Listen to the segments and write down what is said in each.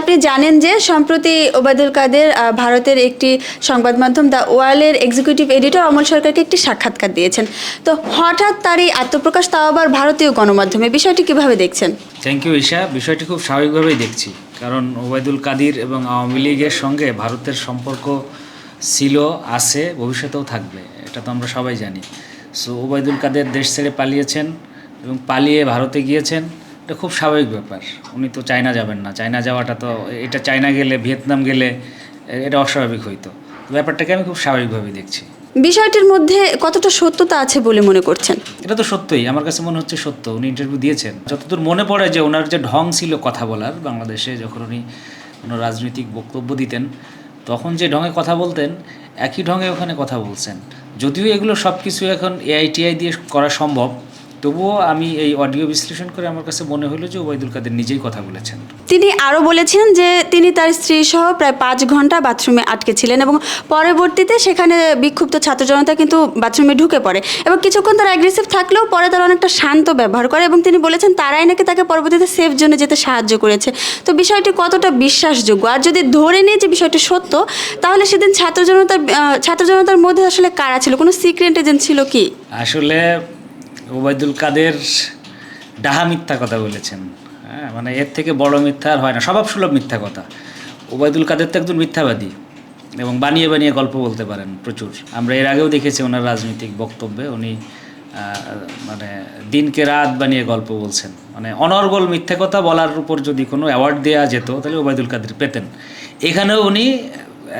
আপনি জানেন যে সম্প্রতি ওবায়দুল কাদের ভারতের একটি সংবাদ মাধ্যম দ্য ওয়ালের এক্সিকিউটিভ এডিটর অমল সরকারকে একটি সাক্ষাৎকার দিয়েছেন। তো হঠাৎ তার এই আত্মপ্রকাশ, তাও আবার ভারতীয় গণমাধ্যমে, বিষয়টি কীভাবে দেখছেন? Thank you Isha. বিষয়টি খুব স্বাভাবিকভাবেই দেখছি। কারণ ওবায়দুল কাদির এবং আওয়ামী লীগের সঙ্গে ভারতের সম্পর্ক ছিল, আছে, ভবিষ্যতেও থাকবে। এটা তো আমরা সবাই জানি। সো ওবায়দুল কাদের দেশ ছেড়ে পালিয়েছেন এবং পালিয়ে ভারতে গিয়েছেন। এটা খুব স্বাভাবিক ব্যাপার। উনি তো চায়না যাবেন না। চায়না যাওয়াটা তো এটা চায়না গেলে ভিয়েতনাম গেলে এটা অস্বাভাবিক হইতো। ব্যাপারটাকে আমি খুব স্বাভাবিকভাবে দেখছি। বিষয়টির মধ্যে কতটা সত্যতা আছে বলে মনে করছেন? এটা তো সত্যই। আমার কাছে মনে হচ্ছে সত্য। উনি ইন্টারভিউ দিয়েছেন। যতদূর মনে পড়ে যে ওনার যে ঢং ছিল কথা বলার বাংলাদেশে যখন উনি কোনো রাজনৈতিক বক্তব্য দিতেন তখন যে ঢঙে কথা বলতেন একই ঢঙে ওখানে কথা বলছেন। যদিও এগুলো সব কিছু এখন এআইটিআই দিয়ে করা সম্ভব তবুও আমি এই অডিও বিশ্লেষণ করে আমার কাছে মনে হলো যে ওবায়দুল কাদের নিজেই কথা বলেছেন। তিনি আরও বলেছেন যে তিনি তার স্ত্রী সহ প্রায় পাঁচ ঘণ্টা বাথরুমে আটকে ছিলেন এবং পরবর্তীতে সেখানে বিক্ষুব্ধ ছাত্র জনতা কিন্তু বাথরুমে ঢুকে পড়ে এবং কিছুক্ষণ তারা অ্যাগ্রেসিভ থাকলেও পরে তারা অনেকটা শান্ত ব্যবহার করে এবং তিনি বলেছেন তারাই নাকি তাকে পরবর্তীতে সেফ জোনে যেতে সাহায্য করেছে। তো বিষয়টি কতটা বিশ্বাসযোগ্য? আর যদি ধরে নিয়ে যে বিষয়টি সত্য তাহলে সেদিন ছাত্র জনতার ছাত্র জনতার মধ্যে আসলে কারা ছিল? কোনো সিক্রেট এজেন্ট ছিল কি? আসলে ওবায়দুল কাদের ডাহা মিথ্যা কথা বলেছেন। হ্যাঁ মানে এর থেকে বড় মিথ্যা আর হয় না, স্বভাব সুলভ মিথ্যা কথা। ওবায়দুল কাদের তো একজন মিথ্যাবাদী এবং বানিয়ে বানিয়ে গল্প বলতে পারেন প্রচুর। আমরা এর আগেও দেখেছি ওনার রাজনৈতিক বক্তব্যে, উনি মানে দিনকে রাত বানিয়ে গল্প বলছেন। মানে অনর্গল মিথ্যা কথা বলার উপর যদি কোনো অ্যাওয়ার্ড দেওয়া যেত, তাহলে ওবায়দুল কাদের পেতেন। এখানেও উনি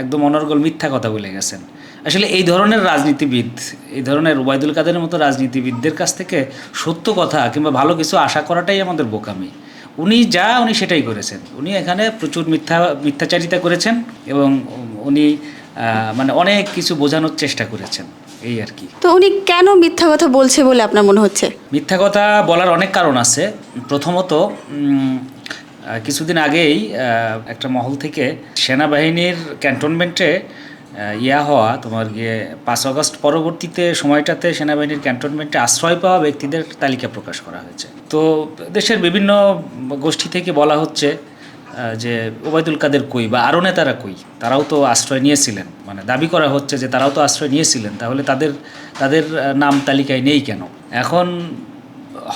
একদম অনর্গল মিথ্যা কথা বলে গেছেন। আসলে এই ধরনের রাজনীতিবিদ এই ধরনের ওবায়দুল কাদের মতো রাজনীতিবিদদের কাছ থেকে সত্য কথা কিংবা ভালো কিছু আশা করাটাই আমাদের বোকামি। উনি যা উনি সেটাই করেছেন। উনি এখানে প্রচুর মিথ্যা মিথ্যাচারিতা করেছেন এবং উনি মানে অনেক কিছু বোঝানোর চেষ্টা করেছেন। এই আর কি। তো উনি কেন মিথ্যা কথা বলছে বলে আপনার মনে হচ্ছে? মিথ্যা কথা বলার অনেক কারণ আছে। প্রথমত কিছুদিন আগেই একটা মহল থেকে সেনাবাহিনীর ক্যান্টনমেন্টে ইয়া হওয়া, তোমার গিয়ে পাঁচ অগস্ট পরবর্তীতে সময়টাতে সেনাবাহিনীর ক্যান্টনমেন্টে আশ্রয় পাওয়া ব্যক্তিদের তালিকা প্রকাশ করা হয়েছে। তো দেশের বিভিন্ন গোষ্ঠী থেকে বলা হচ্ছে যে ওবায়দুল কাদের কই বা আরও নেতারা কই, তারাও তো আশ্রয় নিয়েছিলেন। মানে দাবি করা হচ্ছে যে তারাও তো আশ্রয় নিয়েছিলেন, তাহলে তাদের তাদের নাম তালিকায় নেই কেন? এখন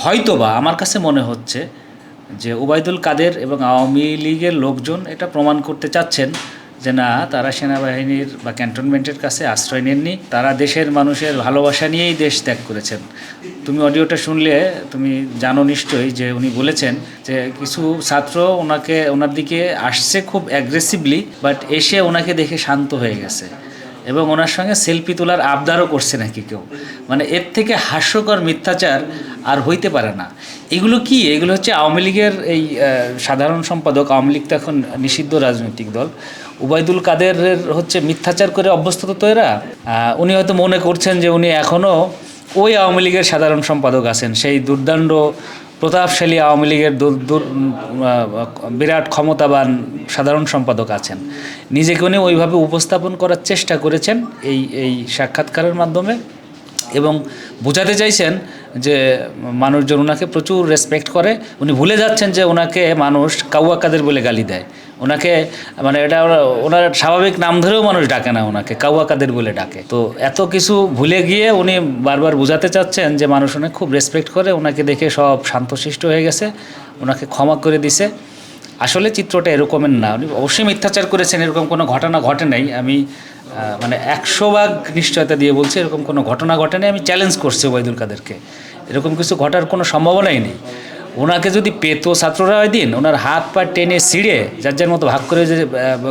হয়তোবা আমার কাছে মনে হচ্ছে যে ওবায়দুল কাদের এবং আওয়ামী লীগের লোকজন এটা প্রমাণ করতে চাচ্ছেন যে না, তারা সেনাবাহিনীর বা ক্যান্টনমেন্টের কাছে আশ্রয় নেননি। তারা দেশের মানুষের ভালোবাসা নিয়েই দেশ ত্যাগ করেছেন। তুমি অডিওটা শুনলে, তুমি জানো নিশ্চয়ই যে উনি বলেছেন যে কিছু ছাত্র ওনাকে, ওনার দিকে আসছে খুব অ্যাগ্রেসিভলি বাট এসে ওনাকে দেখে শান্ত হয়ে গেছে। এবং ওনার সঙ্গে সেলফি তোলার আবদারও করছে নাকি কেউ। মানে এর থেকে হাস্যকর মিথ্যাচার আর হইতে পারে না। এগুলো কি? এগুলো হচ্ছে আওয়ামী লীগের এই সাধারণ সম্পাদক, আওয়ামী লীগ তো এখন নিষিদ্ধ রাজনৈতিক দল। উবায়দুল কাদেরের হচ্ছে মিথ্যাচার করে অভ্যস্ত তো এরা। উনি হয়তো মনে করছেন যে উনি এখনও ওই আওয়ামী লীগের সাধারণ সম্পাদক আছেন। সেই দুর্দান্ত প্রতাপশালী আওয়ামী লীগের বিরাট ক্ষমতাবান সাধারণ সম্পাদক আছেন। নিজেকে উনি ওইভাবে উপস্থাপন করার চেষ্টা করেছেন এই এই সাক্ষাৎকারের মাধ্যমে এবং বোঝাতে চাইছেন যে মানুষজন ওনাকে প্রচুর রেসপেক্ট করে, উনি ভুলে যাচ্ছেন যে ওনাকে মানুষ কাউয়া কাদের বলে গালি দেয়। ওনাকে মানে এটা ওনার স্বাভাবিক নাম ধরেও মানুষ ডাকে না ওনাকে, কাউয়া কাদের বলে ডাকে। তো এত কিছু ভুলে গিয়ে উনি বারবার বোঝাতে চাচ্ছেন যে মানুষ ওনাকে খুব রেসপেক্ট করে, ওনাকে দেখে সব শান্তশিষ্ট হয়ে গেছে, ওনাকে ক্ষমা করে দিছে। আসলে চিত্রটা এরকমের না, উনি অবশ্যই মিথ্যাচার করেছেন, এরকম কোনো ঘটনা ঘটে নাই। আমি মানে একশো ভাগ নিশ্চয়তা দিয়ে বলছে, এরকম কোনো ঘটনা ঘটেনি, আমি চ্যালেঞ্জ করছি ওবায়দুল কাদেরকে এরকম কিছু ঘটার কোনো সম্ভাবনাই নেই। ওনাকে যদি পেত ছাত্ররা ওই দিন ওনার হাত পা টেনে ছিঁড়ে, যার যার মতো ভাগ করে যে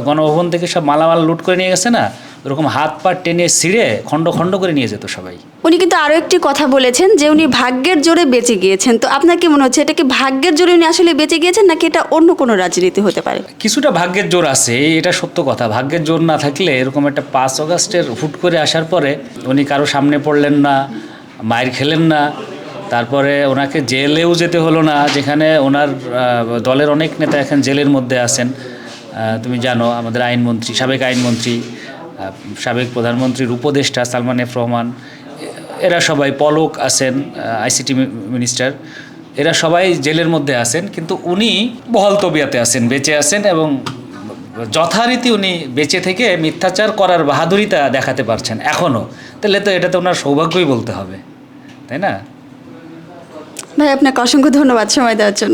গণভবন থেকে সব মালামাল লুট করে নিয়ে গেছে না, ওরকম হাত পা টেনে ছিঁড়ে খণ্ড খণ্ড করে নিয়ে যেত সবাই। উনি কিন্তু আরও একটি কথা বলেছেন যে উনি ভাগ্যের জোরে বেঁচে গিয়েছেন। তো আপনার কি মনে হচ্ছে এটা কি ভাগ্যের জোরে উনি আসলে বেঁচে গিয়েছেন নাকি এটা অন্য কোনো রাজনীতি হতে পারে? কিছুটা ভাগ্যের জোর আছে এটা সত্য কথা। ভাগ্যের জোর না থাকলে এরকম একটা পাঁচ অগাস্টের হুট করে আসার পরে উনি কারও সামনে পড়লেন না, মায়ের খেলেন না, তারপরে ওনাকে জেলেও যেতে হলো না, যেখানে ওনার দলের অনেক নেতা এখন জেলের মধ্যে আছেন। তুমি জানো আমাদের আইনমন্ত্রী, সাবেক আইনমন্ত্রী সাবেক প্রধানমন্ত্রীর উপদেষ্টা সালমান এফ রহমান এরা সবাই পলক আছেন আইসিটি মিনিস্টার এরা সবাই জেলের মধ্যে আছেন, কিন্তু উনি বহল তবিয়াতে আছেন, বেঁচে আছেন এবং যথারীতি উনি বেঁচে থেকে মিথ্যাচার করার বাহাদুরিতা দেখাতে পারছেন এখনও তাহলে তো এটা তো ওনার সৌভাগ্যই বলতে হবে, তাই না? ভাই, আপনাকে অসংখ্য ধন্যবাদ সময় দেওয়ার জন্য।